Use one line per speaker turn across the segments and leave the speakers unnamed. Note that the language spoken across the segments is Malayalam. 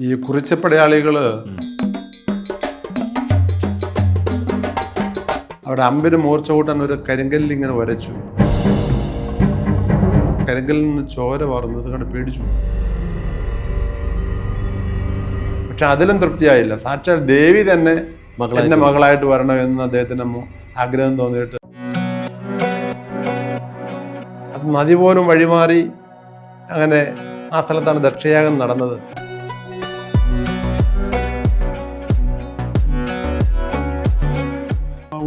ഈ കുറിച്ചപ്പടയാളികൾ അവിടെ അമ്പിന് മൂർച്ച കൂട്ടാൻ ഒരു കരിങ്കല്ലിൽ ഇങ്ങനെ വരച്ചു. കരിങ്കല്ലിൽ നിന്ന് ചോര വാർന്നത് കണ്ട് പേടിച്ചു. പക്ഷെ അതിലും തൃപ്തിയായില്ല. സാക്ഷാൽ ദേവി തന്നെ എന്റെ മകളായിട്ട് വരണമെന്ന് അദ്ദേഹത്തിന് മു- ആഗ്രഹം തോന്നിയിട്ട്. നദി പോലും വഴിമാറി അങ്ങനെ ആ സ്ഥലത്താണ് ദക്ഷയാഗം നടന്നത്.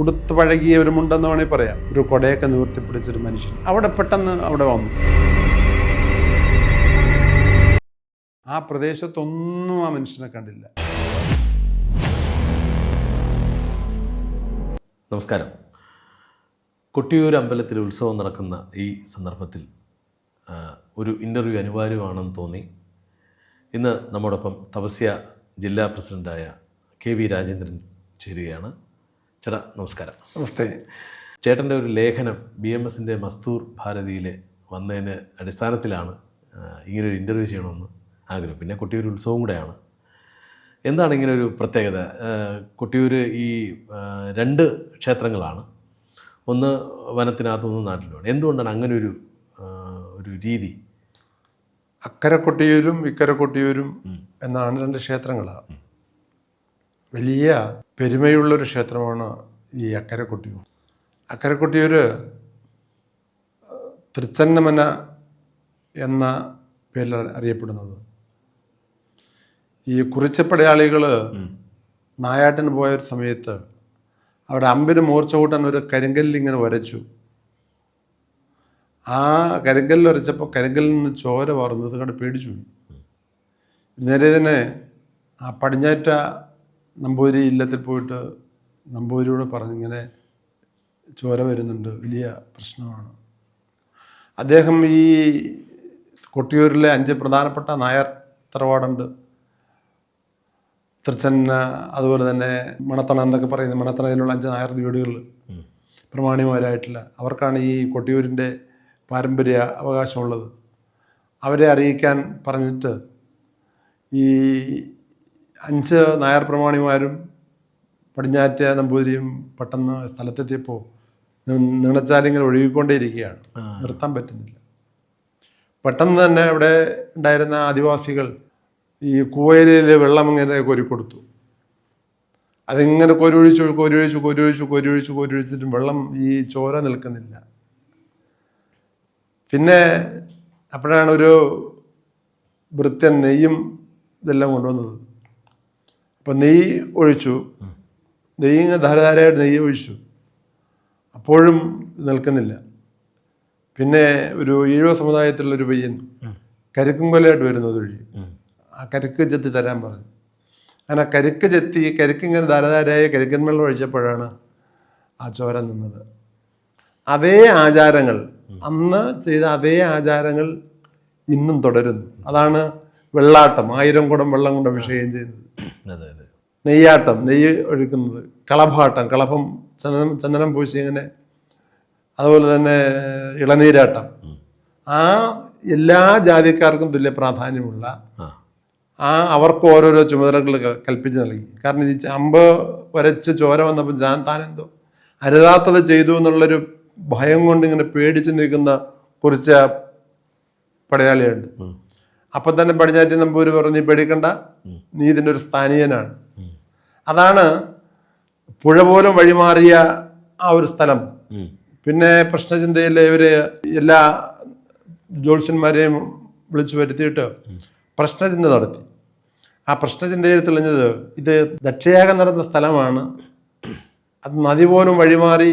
ഉടുത്ത് പഴകിയവരുമുണ്ടെന്ന് വേണമെങ്കിൽ പറയാം. ഒരു കൊടയൊക്കെ നിവർത്തിപ്പിടിച്ചൊരു മനുഷ്യൻ. അവിടെ പെട്ടെന്ന് അവിടെ വന്നു. ആ പ്രദേശത്തൊന്നും ആ മനുഷ്യനെ കണ്ടില്ല.
നമസ്കാരം. കൊട്ടിയൂർ അമ്പലത്തിൽ ഉത്സവം നടക്കുന്ന ഈ സന്ദർഭത്തിൽ ഒരു ഇന്റർവ്യൂ അനിവാര്യമാണെന്ന് തോന്നി. ഇന്ന് നമ്മോടൊപ്പം തപസ്യ ജില്ലാ പ്രസിഡന്റായ കെ വി രാജേന്ദ്രൻ ചേരുകയാണ്. ചേട്ടാ നമസ്കാരം.
നമസ്തേ.
ചേട്ടന്റെ ഒരു ലേഖനം ബി എം എസിന്റെ മസ്തൂർ ഭാരതിയിൽ വന്നതിന് അടിസ്ഥാനത്തിലാണ് ഇങ്ങനെ ഇങ്ങനൊരു ഇന്റർവ്യൂ ചെയ്യണമെന്ന് ആഗ്രഹം. പിന്നെ കൊട്ടിയൂർ ഉത്സവം കൂടെയാണ്. എന്താണ് ഇങ്ങനെ ഒരു പ്രത്യേകത കൊട്ടിയൂർ ഈ രണ്ട് ക്ഷേത്രങ്ങളാണ്. ഒന്ന് വനത്തിനകത്തും ഒന്ന് നാട്ടിലുമാണ്. എന്തുകൊണ്ടാണ് അങ്ങനെ ഒരു ഒരു രീതി?
അക്കരെ കൊട്ടിയൂരും ഇക്കരെ കൊട്ടിയൂരും എന്നാണ് രണ്ട് ക്ഷേത്രങ്ങളാണ് വലിയ പെരുമയുള്ളൊരു ക്ഷേത്രമാണ് ഈ അക്കരക്കൊട്ടിയൂർ അക്കരക്കൊട്ടിയൂര് തൃച്ചന്നമന എന്ന പേരിൽ അറിയപ്പെടുന്നത്. ഈ കുറിച്ചപ്പടയാളികൾ നായാട്ടിന് പോയ ഒരു സമയത്ത് അവിടെ അമ്പിന് മൂർച്ച കൂട്ടാൻ ഒരു കരിങ്കല്ലിൽ ഇങ്ങനെ വരച്ചു. ആ കരിങ്കല്ലിൽ വരച്ചപ്പോൾ കരിങ്കല്ലിൽ നിന്ന് ചോര വാർന്നത് കണ്ട് പേടിച്ചു നേരെ തന്നെ ആ പടിഞ്ഞാറ്റ നമ്പൂതിരി ഇല്ലത്തിൽ പോയിട്ട് നമ്പൂതിരിയോട് പറഞ്ഞിങ്ങനെ ചോര വരുന്നുണ്ട്. വലിയ പ്രശ്നമാണ്. അദ്ദേഹം ഈ കൊട്ടിയൂരിലെ അഞ്ച് പ്രധാനപ്പെട്ട നായർ തറവാടുണ്ട്. തൃച്ചന്ന അതുപോലെ തന്നെ മണത്തണ എന്നൊക്കെ പറയുന്നത് മണത്തണയിലുള്ള അഞ്ച് നായർ വീടുകൾ പ്രമാണിമാരായിട്ടില്ല. അവർക്കാണ് ഈ കൊട്ടിയൂരിന്റെ പാരമ്പര്യ അവകാശമുള്ളത്. അവരെ അറിയിക്കാൻ പറഞ്ഞിട്ട് ഈ അഞ്ച് നായർ പ്രമാണിമാരും പടിഞ്ഞാറ്റ നമ്പൂതിരിയും പെട്ടെന്ന് സ്ഥലത്തെത്തിയപ്പോൾ നീണച്ചാലിങ്ങനെ ഒഴുകിക്കൊണ്ടേയിരിക്കുകയാണ്. നിർത്താൻ പറ്റുന്നില്ല. പെട്ടെന്ന് തന്നെ അവിടെ ഉണ്ടായിരുന്ന ആദിവാസികൾ ഈ കുവയിലെ വെള്ളം ഇങ്ങനെ കോരിക്കൊടുത്തു. അതിങ്ങനെ കോരിയൊഴിച്ചു കോരിയൊഴിച്ചു കോരിയൊഴിച്ചു കോരിയൊഴിച്ചു കോരിയൊഴിച്ചിട്ടും വെള്ളം ഈ ചോര നിൽക്കുന്നില്ല. പിന്നെ അപ്പോഴാണ് ഒരു വൃത്യൻ നെയ്യും ഇതെല്ലാം കൊണ്ടുവന്നത്. അപ്പം നെയ്യ് ഒഴിച്ചു. നെയ്യ് ഇങ്ങനെ ധാരധാരയായിട്ട് നെയ്യ് ഒഴിച്ചു. അപ്പോഴും നിൽക്കുന്നില്ല. പിന്നെ ഒരു ഈഴവ സമുദായത്തിലുള്ളൊരു പയ്യൻ കരുക്കും കൊലയായിട്ട് വരുന്നത് വഴി ആ കരിക്ക് ചെത്തി തരാൻ പറഞ്ഞു. അങ്ങനെ കരിക്ക് ചെത്തി കരുക്കിങ്ങനെ ധാരധാരയായി കരിക്കൻ വെള്ളം ഒഴിച്ചപ്പോഴാണ് ആ ചോര നിന്നത്. അതേ ആചാരങ്ങൾ അന്ന് ചെയ്ത അതേ ആചാരങ്ങൾ ഇന്നും തുടരുന്നു. അതാണ് വെള്ളാട്ടം. ആയിരം കുടം വെള്ളം കൊണ്ട് അഭിഷേകം ചെയ്യുന്നത്.
അതെ അതെ.
നെയ്യാട്ടം നെയ്യ് ഒഴുക്കുന്നത്. കളഭാട്ടം കളഭം ചന്ദനം ചന്ദനം പൂശി ഇങ്ങനെ. അതുപോലെ തന്നെ ഇളനീരാട്ടം. ആ എല്ലാ ജാതിക്കാർക്കും തുല്യ പ്രാധാന്യമുള്ള
ആ.
അവർക്ക് ഓരോരോ ചുമതലകൾ കൽപ്പിച്ച് നൽകി. കാരണം ഈ അമ്പ് വരച്ച് ചോര വന്നപ്പോൾ ഞാൻ താനെന്തോ അരുതാത്തത് ചെയ്തു എന്നുള്ളൊരു ഭയം കൊണ്ട് ഇങ്ങനെ പേടിച്ച് നിൽക്കുന്ന കുറച്ച് പടയാളിയുണ്ട്. അപ്പം തന്നെ പടിഞ്ഞാറ്റി നമ്പൂര് പറഞ്ഞു "നീ പേടിക്കണ്ട നീ ഇതിന്റെ ഒരു സ്ഥാനീയനാണ്. അതാണ് പുഴ പോലും വഴിമാറിയ ആ ഒരു സ്ഥലം. പിന്നെ പ്രശ്നചിന്തയിലെ ഇവർ എല്ലാ ജ്യോത്സ്യന്മാരെയും വിളിച്ചു വരുത്തിയിട്ട് പ്രശ്നചിന്ത നടത്തി. ആ പ്രശ്നചിന്തയിൽ തെളിഞ്ഞത് ഇത് ദക്ഷയാഗം നടന്ന സ്ഥലമാണ്. അത് നദി പോലും വഴിമാറി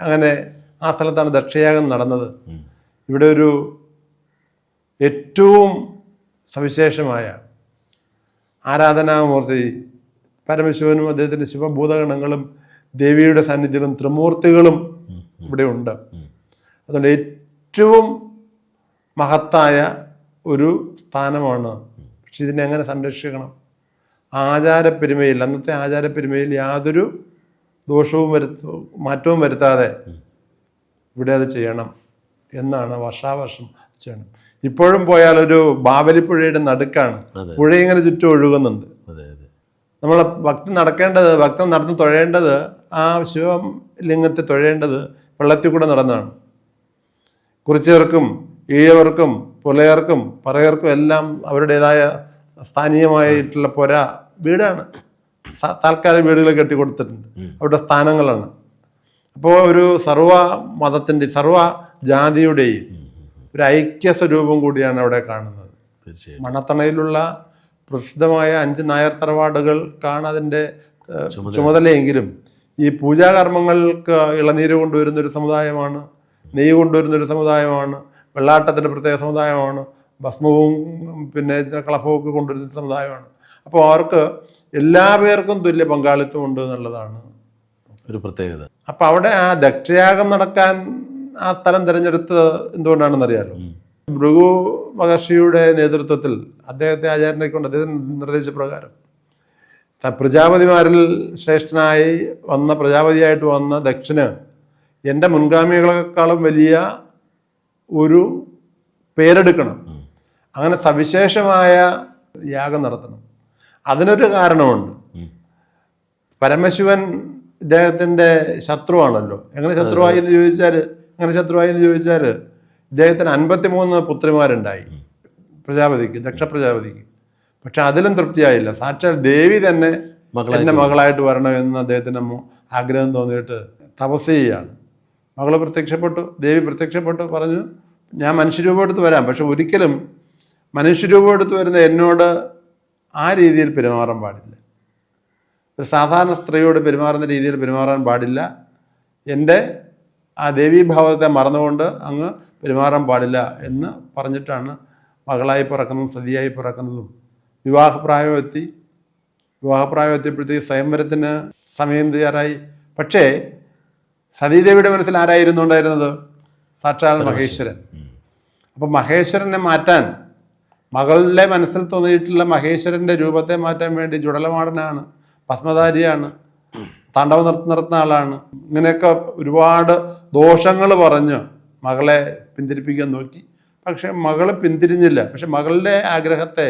അങ്ങനെ ആ സ്ഥലത്താണ് ദക്ഷയാഗം നടന്നത്. ഇവിടെ ഒരു ഏറ്റവും സവിശേഷമായ ആരാധനാമൂർത്തി പരമശിവനും അദ്ദേഹത്തിന്റെ ശിവഭൂതഗണങ്ങളും ദേവിയുടെ സാന്നിധ്യവും ത്രിമൂർത്തികളും ഇവിടെ ഉണ്ട്. അതുകൊണ്ട് ഏറ്റവും മഹത്തായ ഒരു സ്ഥാനമാണ്. പക്ഷെ ഇതിനെ എങ്ങനെ സംരക്ഷിക്കണം? ആചാരപ്പെരുമയിൽ അന്നത്തെ ആചാരപ്പെരുമയിൽ യാതൊരു ദോഷവും വരുത്ത മാറ്റവും വരുത്താതെ ഇവിടെ അത് ചെയ്യണം എന്നാണ് വർഷാവർഷം ചെയ്യണം. ഇപ്പോഴും പോയാൽ ഒരു ബാവലിപ്പുഴയുടെ നടുക്കാണ്. പുഴ ഇങ്ങനെ ചുറ്റും ഒഴുകുന്നുണ്ട്.
അതെ അതെ.
നമ്മൾ ഭക്തി നടക്കേണ്ടത് ഭക്തൻ നടന്ന് തൊഴേണ്ടത് ആ ശിവലിംഗത്തെ തൊഴേണ്ടത് വെള്ളത്തിൽ കൂടെ നടന്നാണ് കുറിച്ചവർക്കും ഈഴവർക്കും പുലയർക്കും പറയർക്കും എല്ലാം അവരുടേതായ സ്ഥാനീയമായിട്ടുള്ള പുര വീടാണ്. താൽക്കാലിക വീടുകൾ കെട്ടിക്കൊടുത്തിട്ടുണ്ട് അവരുടെ സ്ഥാനങ്ങളാണ്. അപ്പോൾ ഒരു സർവ മതത്തിന്റെ സർവ ജാതിയുടെയും ഒരു ഐക്യ സ്വരൂപം കൂടിയാണ് അവിടെ കാണുന്നത്.
തീർച്ചയായും
മണത്തണയിലുള്ള പ്രസിദ്ധമായ അഞ്ച് നായർ തറവാടുകൾക്കാണ് അതിന്റെ ചുമതലയെങ്കിലും ഈ പൂജാകർമ്മങ്ങൾക്ക് ഇളനീര് കൊണ്ടുവരുന്ന ഒരു സമുദായമാണ് നെയ്യ് കൊണ്ടുവരുന്ന ഒരു സമുദായമാണ് വെള്ളാട്ടത്തിന്റെ പ്രത്യേക സമുദായമാണ് ഭസ്മവും പിന്നെ കളഭവും ഒക്കെ കൊണ്ടുവരുന്ന സമുദായമാണ്. അപ്പോൾ അവർക്ക് എല്ലാ പേർക്കും തുല്യ പങ്കാളിത്തം ഉണ്ട് എന്നുള്ളതാണ്.
ഒരു പ്രത്യേകത.
അപ്പോൾ അവിടെ ആ ദക്ഷയാഗം നടക്കാൻ ആ സ്ഥലം തിരഞ്ഞെടുത്തത് എന്തുകൊണ്ടാണെന്ന് അറിയാലോ ഭൃഗു മഹർഷിയുടെ നേതൃത്വത്തിൽ അദ്ദേഹത്തെ ആചാര്യനെ കൊണ്ട് അദ്ദേഹം നിർദ്ദേശപ്രകാരം പ്രകാരം. പ്രജാപതിമാരിൽ ശ്രേഷ്ഠനായി വന്ന പ്രജാപതിയായിട്ട് വന്ന ദക്ഷന് എന്റെ മുൻഗാമികളെക്കാളും വലിയ ഒരു പേരെടുക്കണം. അങ്ങനെ സവിശേഷമായ യാഗം നടത്തണം. അതിനൊരു കാരണമുണ്ട്. പരമശിവൻ ഇദ്ദേഹത്തിന്റെ ശത്രുവാണല്ലോ. എങ്ങനെ ശത്രുവായി എന്ന് ചോദിച്ചാൽ എങ്ങനെ ശത്രുവായി എന്ന് ചോദിച്ചാൽ ഇദ്ദേഹത്തിന് അൻപത്തിമൂന്ന് പുത്രിമാരുണ്ടായി. പ്രജാപതിക്ക് ദക്ഷ പ്രജാപതിക്ക് പക്ഷെ അതിലും തൃപ്തിയായില്ല. സാക്ഷാൽ ദേവി തന്നെ എന്റെ മകളായിട്ട് വരണമെന്ന് അദ്ദേഹത്തിന് ആഗ്രഹം തോന്നിയിട്ട് തപസ് ചെയ്യുകയാണ് മകൾ പ്രത്യക്ഷപ്പെട്ടു ദേവി പ്രത്യക്ഷപ്പെട്ടു പറഞ്ഞു ഞാൻ മനുഷ്യരൂപം എടുത്ത് വരാം. പക്ഷെ ഒരിക്കലും മനുഷ്യരൂപം എടുത്ത് വരുന്ന എന്നോട് ആ രീതിയിൽ പെരുമാറാൻ പാടില്ല. ഒരു സാധാരണ സ്ത്രീയോട് പെരുമാറുന്ന രീതിയിൽ പെരുമാറാൻ പാടില്ല. എന്റെ ആ ദേവീഭാവത്തെ മറന്നുകൊണ്ട് അങ്ങ് പെരുമാറാൻ പാടില്ല എന്ന് പറഞ്ഞിട്ടാണ് മകളായി പിറക്കുന്നതും സതിയായി പിറക്കുന്നതും വിവാഹപ്രായം എത്തി. വിവാഹപ്രായം എത്തിയപ്പോഴത്തേക്ക് സ്വയംവരത്തിന് സമയം തയ്യാറായി. പക്ഷേ സതീദേവിയുടെ മനസ്സിൽ ആരായിരുന്നു ഉണ്ടായിരുന്നത്? സാക്ഷാൽ മഹേശ്വരൻ. അപ്പം മഹേശ്വരനെ മാറ്റാൻ മകളുടെ മനസ്സിൽ തോന്നിയിട്ടുള്ള മഹേശ്വരന്റെ രൂപത്തെ മാറ്റാൻ വേണ്ടി ജുടലമാടനാണ് ഭസ്മധാരിയാണ് താണ്ഡവ നിർത്തി നടത്തുന്ന ആളാണ്. ഇങ്ങനെയൊക്കെ ഒരുപാട് ദോഷങ്ങൾ പറഞ്ഞ് മകളെ പിന്തിരിപ്പിക്കാൻ നോക്കി. പക്ഷെ മകൾ പിന്തിരിഞ്ഞില്ല. പക്ഷെ മകളുടെ ആഗ്രഹത്തെ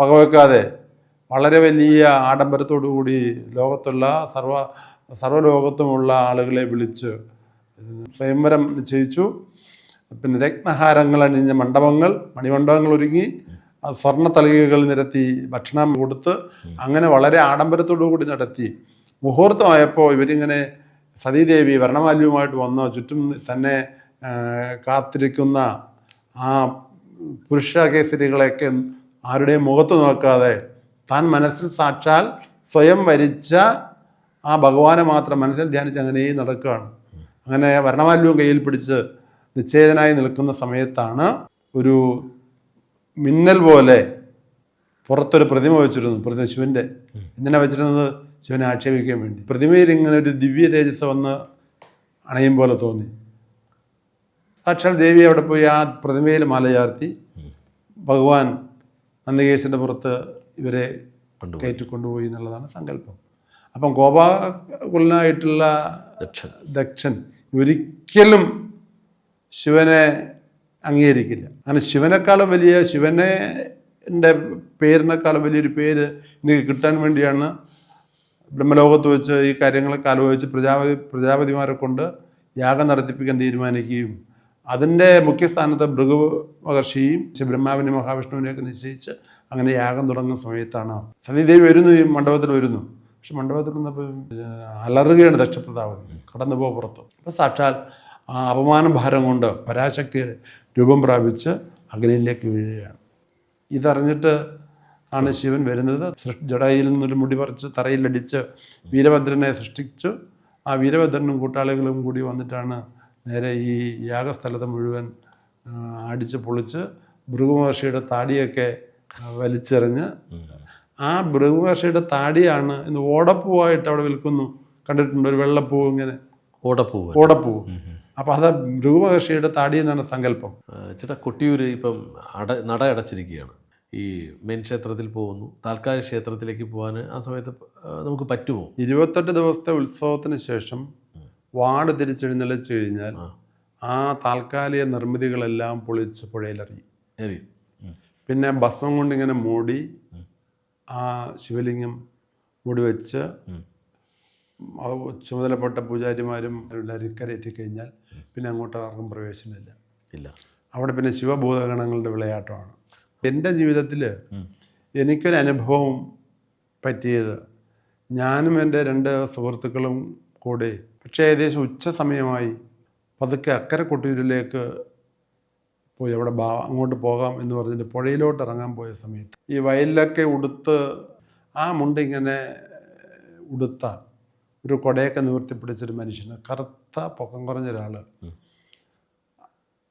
വകവെക്കാതെ വളരെ വലിയ ആഡംബരത്തോടു കൂടി ലോകത്തുള്ള സർവ സർവലോകത്തുമുള്ള ആളുകളെ വിളിച്ച് സ്വയംവരം നിശ്ചയിച്ചു. പിന്നെ രത്നഹാരങ്ങൾ അണിഞ്ഞ മണ്ഡപങ്ങൾ മണിമണ്ഡപങ്ങൾ ഒരുങ്ങി. സ്വർണ തളികകൾ നിരത്തി ഭക്ഷണം കൊടുത്ത് അങ്ങനെ വളരെ ആഡംബരത്തോടു കൂടി നടത്തി. മുഹൂർത്തമായപ്പോൾ ഇവരിങ്ങനെ സതീദേവി വർണമാല്യവുമായിട്ട് വന്ന് ചുറ്റും തന്നെ കാത്തിരിക്കുന്ന ആ പുരുഷ കേസരികളെയൊക്കെ ആരുടെയും മുഖത്ത് നോക്കാതെ താൻ മനസ്സിൽ സാക്ഷാൽ സ്വയം വരിച്ച ആ ഭഗവാനെ മാത്രം മനസ്സിൽ ധ്യാനിച്ച് അങ്ങനെ നടക്കുകയാണ്. അങ്ങനെ വർണമാല്യവും കയ്യിൽ പിടിച്ച് നിശ്ചേതനായി നിൽക്കുന്ന സമയത്താണ് ഒരു മിന്നൽ പോലെ പുറത്തൊരു പ്രതിമ വെച്ചിരുന്നു പ്രതിമ ശിവന്റെ. എന്തിനാ വെച്ചിരുന്നത്? ശിവനെ ആക്ഷേപിക്കാൻ വേണ്ടി. പ്രതിമയിൽ ഇങ്ങനെ ഒരു ദിവ്യ തേജസ് വന്ന് അണയും പോലെ തോന്നി. സാക്ഷാൽ ദേവി അവിടെ പോയി ആ പ്രതിമയിൽ മലയാർത്തി ഭഗവാൻ നന്ദികേശന്റെ പുറത്ത് ഇവരെ
കൊണ്ടുപോയി.
കയറ്റിക്കൊണ്ടുപോയി എന്നുള്ളതാണ് സങ്കല്പം. അപ്പം കോപാകുലനായിട്ടുള്ള
ദക്ഷൻ.
ഒരിക്കലും ശിവനെ അംഗീകരിക്കില്ല. അങ്ങനെ ശിവനേക്കാളും വലിയ ശിവനെ എന്റെ പേരിനേക്കാൾ വലിയൊരു പേര് എനിക്ക് കിട്ടാൻ വേണ്ടിയാണ് ബ്രഹ്മലോകത്ത് വെച്ച് ഈ കാര്യങ്ങളൊക്കെ ആലോചിച്ച് പ്രജാപതി പ്രജാപതിമാരെ കൊണ്ട് യാഗം നടത്തിപ്പിക്കാൻ തീരുമാനിക്കുകയും അതിന്റെ മുഖ്യസ്ഥാനത്ത് ഭൃഗു മഹർഷിയും ബ്രഹ്മാവിനെ മഹാവിഷ്ണുവിനെയൊക്കെ നിശ്ചയിച്ച് അങ്ങനെ യാഗം തുടങ്ങുന്ന സമയത്താണ്. സതീദേവി വരുന്നു ഈ മണ്ഡപത്തിൽ വരുന്നു. പക്ഷെ മണ്ഡപത്തിൽ വന്നപ്പോൾ അലറുകയാണ് ദക്ഷപ്രതാപതി കടന്നു പോ പുറത്ത്. അപ്പോൾ സാക്ഷാൽ ആ അപമാന ഭാരം കൊണ്ട് പരാശക്തിയുടെ രൂപം പ്രാപിച്ച് അഗ്നിയിലേക്ക് വീഴുകയാണ്. ഇതറിഞ്ഞിട്ട് ആണ് ശിവൻ വരുന്നത്. ജടയിൽ നിന്നൊരു മുടി പറിച്ച് തറയിലടിച്ച് വീരഭദ്രനെ സൃഷ്ടിച്ചു. ആ വീരഭദ്രനും കൂട്ടാളികളും കൂടി വന്നിട്ടാണ് നേരെ ഈ യാഗസ്ഥലത്ത് മുഴുവൻ അടിച്ച് പൊളിച്ച് ഭൃഗുമഹർഷിയുടെ താടിയൊക്കെ വലിച്ചെറിഞ്ഞ് ആ ഭൃഗുമഹർഷിയുടെ താടിയാണ് ഇന്ന് ഓടപ്പൂവായിട്ട് അവിടെ വിൽക്കുന്നു. കണ്ടിട്ടുണ്ട് ഒരു വെള്ളപ്പൂ ഇങ്ങനെ.
ഓടപ്പൂവ്.
ഓടപ്പൂവ്. അപ്പം അത് രൂപകക്ഷിയുടെ താടി എന്നാണ് സങ്കല്പം.
ചേട്ടാ കൊട്ടിയൂര് ഇപ്പം അട നട അടച്ചിരിക്കുകയാണ്. ഈ മെയിൻ ക്ഷേത്രത്തിൽ പോകുന്നു. താൽക്കാലിക ക്ഷേത്രത്തിലേക്ക് പോകാൻ ആ സമയത്ത് നമുക്ക് പറ്റുമോ?
ഇരുപത്തെട്ട് ദിവസത്തെ ഉത്സവത്തിന് ശേഷം വാർഡ് തിരിച്ചെഴുന്നള്ളിച്ച് കഴിഞ്ഞാൽ
ആ.
താൽക്കാലിക നിർമ്മിതികളെല്ലാം പൊളിച്ച് പുഴയിലെറിയും പിന്നെ ഭസ്മം കൊണ്ടിങ്ങനെ മൂടി ആ ശിവലിംഗം മൂടി വെച്ച് ചുമതലപ്പെട്ട പൂജാരിമാരും എല്ലാവരും ഇക്കരെ എത്തിക്കഴിഞ്ഞാൽ പിന്നെ അങ്ങോട്ട് ആർക്കും പ്രവേശനമില്ല.
ഇല്ല.
അവിടെ പിന്നെ ശിവഭൂതഗണങ്ങളുടെ വിളയാട്ടമാണ്. എന്റെ ജീവിതത്തിൽ എനിക്കൊരു അനുഭവം പറ്റിയത് ഞാനും എന്റെ രണ്ട് സുഹൃത്തുക്കളും കൂടെ പക്ഷേ ഏകദേശം ഉച്ച സമയമായി പതുക്കെ അക്കരെ കൊട്ടിയൂരിലേക്ക് പോയി അവിടെ ബാ അങ്ങോട്ട് പോകാം എന്ന് പറഞ്ഞിട്ട് പുഴയിലോട്ട് ഇറങ്ങാൻ പോയ സമയത്ത് ഈ വയലിലൊക്കെ ഉടുത്ത് ആ മുണ്ട് ഇങ്ങനെ ഉടുത്ത. ഒരു കൊടയൊക്കെ നിവർത്തി പിടിച്ചൊരു മനുഷ്യന് കറുത്ത പൊക്കം കുറഞ്ഞ ഒരാൾ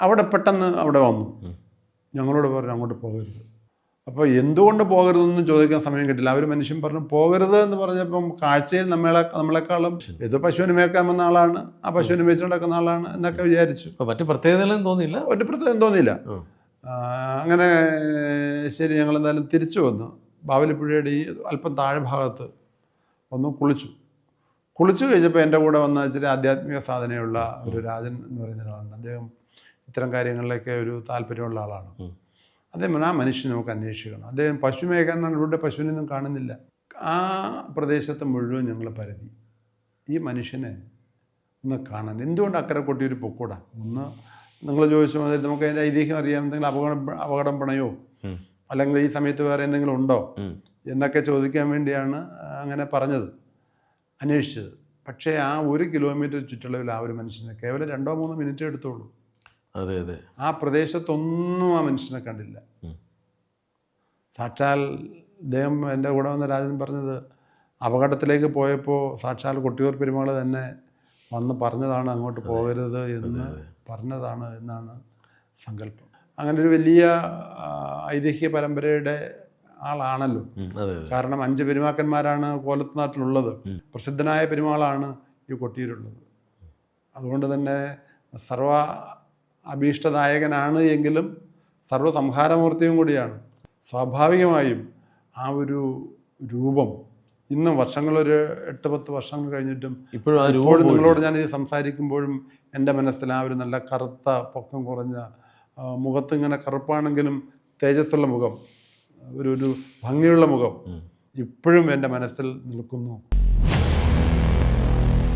അവിടെ പെട്ടെന്ന് അവിടെ വന്നു. ഞങ്ങളോട് പറഞ്ഞു അങ്ങോട്ട് പോകരുത്. അപ്പോൾ എന്തുകൊണ്ട് പോകരുതെന്നും ചോദിക്കാൻ സമയം കിട്ടില്ല. അവർ മനുഷ്യൻ പറഞ്ഞു പോകരുത് എന്ന് പറഞ്ഞപ്പം കാഴ്ചയിൽ നമ്മളെ നമ്മളെക്കാളും ഏതോ പശുവിനെ മേക്കാൻ വന്ന ആളാണ്. ആ പശുവിനെ മേച്ച് നടക്കുന്ന ആളാണ് എന്നൊക്കെ വിചാരിച്ചു.
മറ്റു പ്രത്യേകതകളും തോന്നിയില്ല?
ഒരു പ്രത്യേകം തോന്നിയില്ല. അങ്ങനെ ശരി ഞങ്ങൾ എന്തായാലും തിരിച്ചു വന്നു. ബാവലിപ്പുഴയുടെ ഈ അല്പം താഴെ ഭാഗത്ത് ഒന്ന് കുളിച്ചു. കുളിച്ചു കഴിഞ്ഞപ്പോൾ എന്റെ കൂടെ വന്ന ഇച്ചിരി ആധ്യാത്മിക സാധനയുള്ള ഒരു രാജൻ എന്ന് പറയുന്ന ഒരാളുണ്ട്. അദ്ദേഹം ഇത്തരം കാര്യങ്ങളിലൊക്കെ ഒരു താല്പര്യമുള്ള ആളാണ്. അദ്ദേഹം ആ മനുഷ്യനെ നമുക്ക് അന്വേഷിക്കണം. അദ്ദേഹം പശു ഇവിടെ പശുവിനൊന്നും കാണുന്നില്ല. ആ പ്രദേശത്ത് മുഴുവൻ ഞങ്ങൾ പരതി. ഈ മനുഷ്യനെ ഒന്ന് കാണാൻ. എന്തുകൊണ്ട് അക്കരെ ഒരു പൊക്കൂടാ? ഒന്ന് നിങ്ങൾ ചോദിച്ചു മതി നമുക്ക് അതിന്റെ ഐതിഹ്യം അറിയാം. എന്തെങ്കിലും അപകടം അപകടം പണയോ? അല്ലെങ്കിൽ ഈ സമയത്ത് വേറെ എന്തെങ്കിലും ഉണ്ടോ? എന്നൊക്കെ ചോദിക്കാൻ വേണ്ടിയാണ് അങ്ങനെ പറഞ്ഞത്. അന്വേഷിച്ചത്. പക്ഷേ ആ ഒരു കിലോമീറ്റർ ചുറ്റളവിൽ ആ ഒരു മനുഷ്യനെ കേവലം രണ്ടോ മൂന്നോ മിനിറ്റ് എടുത്തോളൂ
അതെ അതെ.
ആ പ്രദേശത്തൊന്നും ആ മനുഷ്യനെ കണ്ടില്ല. സാക്ഷാൽ അദ്ദേഹം എന്റെ കൂടെ വന്ന രാജൻ പറഞ്ഞത് അപകടത്തിലേക്ക് പോയപ്പോൾ സാക്ഷാൽ കൊട്ടിയൂർ പെരുമാൾ തന്നെ വന്ന് പറഞ്ഞതാണ് അങ്ങോട്ട് പോകരുത് എന്ന് പറഞ്ഞതാണ് എന്നാണ് സങ്കല്പം. അങ്ങനെ ഒരു വലിയ ഐതിഹ്യ പരമ്പരയുടെ ആളാണല്ലോ. കാരണം അഞ്ച് പെരുമാക്കന്മാരാണ് കോലത്ത് നാട്ടിലുള്ളത് പ്രസിദ്ധനായ പെരുമാളാണ് ഈ കൊട്ടിയൂരുള്ളത്. അതുകൊണ്ട് തന്നെ സർവ അഭീഷ്ടദായകനാണ് എങ്കിലും സർവസംഹാരമൂർത്തിയും കൂടിയാണ്. സ്വാഭാവികമായും ആ ഒരു രൂപം ഇന്നും വർഷങ്ങളൊരു എട്ട് പത്ത് വർഷങ്ങൾ കഴിഞ്ഞിട്ടും
ഇപ്പോഴും
നിങ്ങളോട് ഞാൻ ഇത് സംസാരിക്കുമ്പോഴും എന്റെ മനസ്സിൽ ആ ഒരു നല്ല കറുത്ത പൊക്കം കുറഞ്ഞ മുഖത്തിങ്ങനെ കറുപ്പാണെങ്കിലും തേജസ്സുള്ള മുഖം. ഒരു ഒരു ഭംഗിയുള്ള മുഖം ഇപ്പോഴും എന്റെ മനസ്സിൽ നിൽക്കുന്നു.